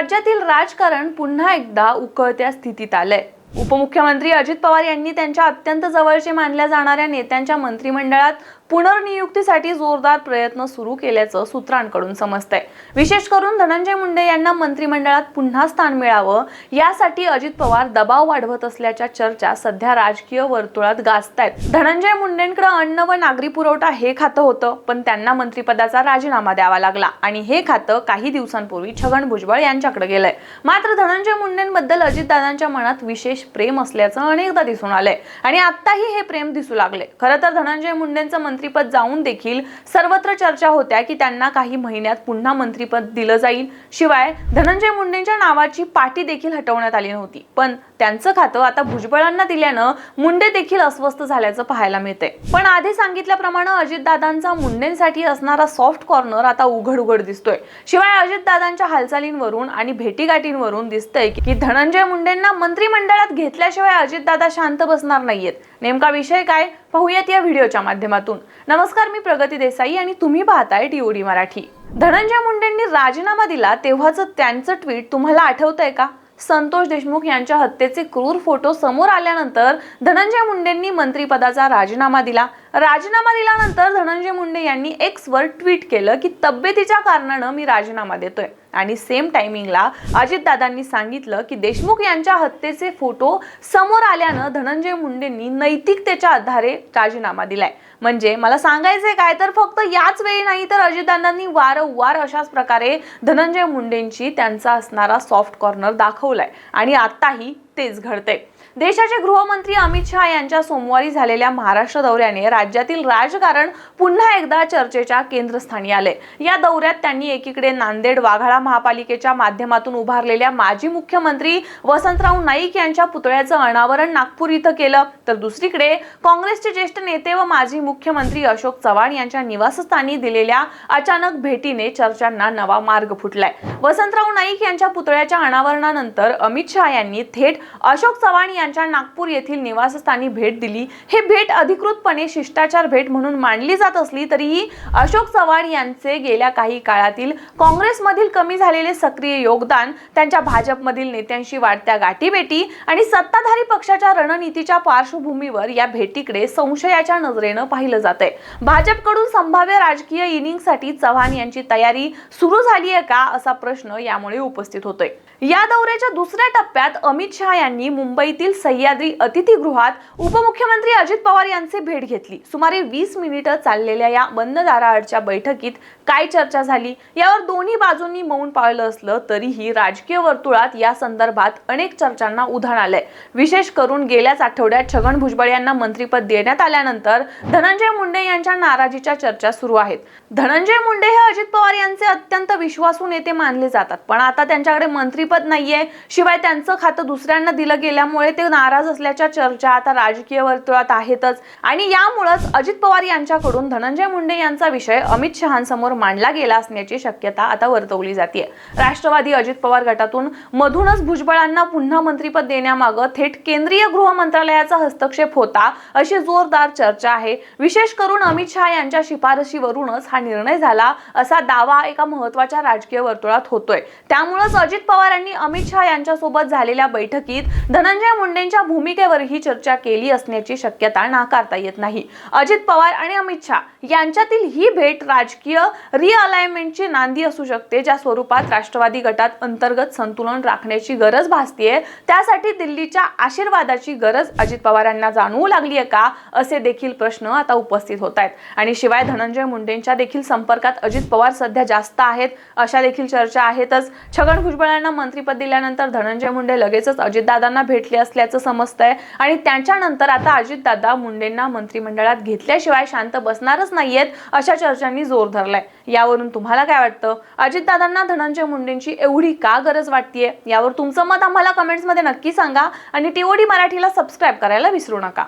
राज्यातील राजकारण पुन्हा एकदा उकळत्या स्थितीत आलंय. उपमुख्यमंत्री अजित पवार यांनी त्यांच्या अत्यंत जवळचे मानल्या जाणाऱ्या नेत्यांच्या मंत्रिमंडळात पुनर्नियुक्तीसाठी जोरदार प्रयत्न सुरू केल्याचं सूत्रांकडून समजतंय. विशेष करून धनंजय मुंडे यांना मंत्रिमंडळात पुन्हा स्थान मिळावं यासाठी अजित पवार दबाव वाढवत असल्याच्या चर्चा सध्या राजकीय वर्तुळात गाजतायत. धनंजय मुंडेंकडे अन्न व नागरी पुरवठा हे खातं होतं पण त्यांना मंत्रिपदाचा राजीनामा द्यावा लागला आणि हे खातं काही दिवसांपूर्वी छगन भुजबळ यांच्याकडे गेलंय. मात्र धनंजय मुंडेंबद्दल अजितदादांच्या मनात विशेष प्रेम असल्याचं अनेकदा दिसून आलंय. आणि आत्ताही हे प्रेम दिसू लागले खरं तर धनंजय मुंडेंचं मंत्रीपद जाऊन देखील सर्वत्र चर्चा होत्या की त्यांना काही महिन्यात पुन्हा मंत्रीपद दिलं जाईल. शिवाय धनंजय मुंडेंच्या नावाची पाठी देखील हटवण्यात आली नव्हती. पण त्यांचं खातं आता भुजबळांना दिल्यानं मुंडे देखील अस्वस्थ झाल्याचं पाहायला मिळते पण आधी सांगितल्याप्रमाणे अजितदादांचा मुंडेंसाठी असणारा सॉफ्ट कॉर्नर आता उघड उघड दिसतोय. शिवाय अजितदादांच्या हालचालींवरून आणि भेटीगाठींवरून दिसतंय की धनंजय मुंडेंना मंत्रिमंडळात घेतल्याशिवाय अजितदादा शांत बसणार नाहीयेत. नेमका विषय काय? पाहूयात या व्हिडिओच्या माध्यमातून. नमस्कार मी प्रगती देसाई आणि तुम्ही पाहताय टीओडी मराठी. धनंजय मुंडेंनी राजीनामा दिला तेव्हाच त्यांचं ट्विट तुम्हाला आठवतंय का? संतोष देशमुख यांच्या हत्येचे क्रूर फोटो समोर आल्यानंतर धनंजय मुंडेंनी मंत्रिपदाचा राजीनामा दिला. राजीनामा दिल्यानंतर धनंजय मुंडे यांनी एक्सवर ट्विट केलं की तब्येतीच्या कारणानं मी राजीनामा देतोय. आणि सेम टायमिंगला अजितदादांनी सांगितलं की देशमुख यांच्या हत्येचे फोटो समोर आल्यानं धनंजय मुंडेंनी नैतिकतेच्या आधारे राजीनामा दिलाय. म्हणजे मला सांगायचंय काय तर फक्त याच वेळी नाही तर अजितदादांनी वारंवार अशाच प्रकारे धनंजय मुंडेंची त्यांचा असणारा सॉफ्ट कॉर्नर दाखवलाय. आणि आताही तेच घडते देशाचे गृहमंत्री अमित शहा यांच्या सोमवारी झालेल्या महाराष्ट्र दौऱ्याने राज्यातील राजकारण पुन्हा एकदा चर्चेच्या केंद्रस्थानी आले. या दौऱ्यात त्यांनी एकीकडे नांदेड वाघाळा महापालिकेच्या माध्यमातून उभारलेल्या माजी मुख्यमंत्री वसंतराव नाईक यांच्या पुतळ्याचं अनावरण नागपूर इथं केलं. तर दुसरीकडे काँग्रेसचे ज्येष्ठ नेते व माजी मुख्यमंत्री अशोक चव्हाण यांच्या निवासस्थानी दिलेल्या अचानक भेटीने चर्चांना नवा मार्ग फुटलाय. वसंतराव नाईक यांच्या पुतळ्याच्या अनावरणानंतर अमित शहा यांनी थेट अशोक चव्हाण यांच्या नागपूर येथील निवासस्थानी भेट दिली. हे भेट अधिकृतपणे शिष्टाचार भेट म्हणून मानली जात असली तरीही अशोक चव्हाण यांचे गेल्या काही काळातील काँग्रेसमधील कमी झालेले सक्रिय योगदान त्यांच्या भाजपमधील नेत्यांशी वाढत्या गाठीभेटी आणि सत्ताधारी पक्षाच्या रणनीतीच्या पार्श्वभूमीवर या भेटीकडे संशयाच्या नजरेनं पाहिलं जात आहे भाजपकडून संभाव्य राजकीय इनिंगसाठी चव्हाण यांची तयारी सुरू झाली आहे का असा प्रश्न यामुळे उपस्थित होतोय. या दौऱ्याच्या दुसऱ्या टप्प्यात अमित शहा यांनी मुंबईत येथील सह्याद्री अतिथीगृहात उपमुख्यमंत्री अजित पवार यांचे भेट घेतली. सुमारे वीस मिनिटं चाललेल्या या बंद दाराआडच्या बैठकीत काय चर्चा झाली? यावर दोन्ही बाजूंनी मौन पाळलं असलं तरीही राजकीय वर्तुळात या संदर्भात अनेक चर्चांना उधाण आलंय. विशेष करून गेल्याच आठवड्यात छगन भुजबळ यांना मंत्रिपद देण्यात आल्यानंतर धनंजय मुंडे यांच्या नाराजीच्या चर्चा सुरू आहेत. धनंजय मुंडे हे अजित पवार यांचे अत्यंत विश्वासू नेते मानले जातात. पण आता त्यांच्याकडे मंत्रिपद नाहीये. शिवाय त्यांचं खातं दुसऱ्यांना दिलं गेल्यामुळे ते नाराज असल्याच्या चर्चा आता राजकीय वर्तुळात आहेतच. आणि यामुळेच अजित पवार यांच्याकडून धनंजय मुंडे यांचा विषय अमित शहांसमोर मांडला गेला असण्याची शक्यता आता वर्तवली जाते राष्ट्रवादी अजित पवार गटातून मधूनच भुजबळांना पुन्हा मंत्रीपद देण्यामागं थेट केंद्रीय गृह मंत्रालयाचा हस्तक्षेप होता अशी जोरदार चर्चा आहे. विशेष करून अमित शहा यांच्या शिफारशीवरूनच हा निर्णय झाला असा दावा एका महत्त्वाच्या राजकीय वर्तुळात होतोय. त्यामुळेच अजित पवारांनी अमित शहा यांच्यासोबत झालेल्या बैठकीत धनंजय मुंडेंच्या भूमिकेवरही चर्चा केली असण्याची शक्यता नाकारता येत नाही. अजित पवार आणि अमित शहा यांच्यातील ही भेट राजकीय रिअलाइनमेंटची नांदी असू शकते ज्या स्वरूपात राष्ट्रवादी गटात अंतर्गत संतुलन राखण्याची गरज भासतीये. त्यासाठी दिल्लीच्या आशीर्वादाची गरज अजित पवारांना जाणवू लागली आहे का असे देखील प्रश्न आता उपस्थित होत आहेत आणि शिवाय धनंजय मुंडेंच्या देखील संपर्कात अजित पवार सध्या जास्त आहेत अशा देखील चर्चा आहेतच. छगन भुजबळांना मंत्रिपद दिल्यानंतर धनंजय मुंडे लगेचच अजितदादांना भेटले असल्याचं समजतंय. आणि त्याच्यानंतर आता अजितदादा मुंडेंना मंत्रिमंडळात घेतल्याशिवाय शांत बसणारच नाहीयेत अशा चर्चांनी जोर धरलाय. यावरून तुम्हाला काय वाटतं? अजितदादांना धनंजय मुंडेंची एवढी का गरज वाटतेय? यावर तुमचं मत आम्हाला कमेंट्समध्ये नक्की सांगा. आणि टीओडी मराठीला सबस्क्राईब करायला विसरू नका.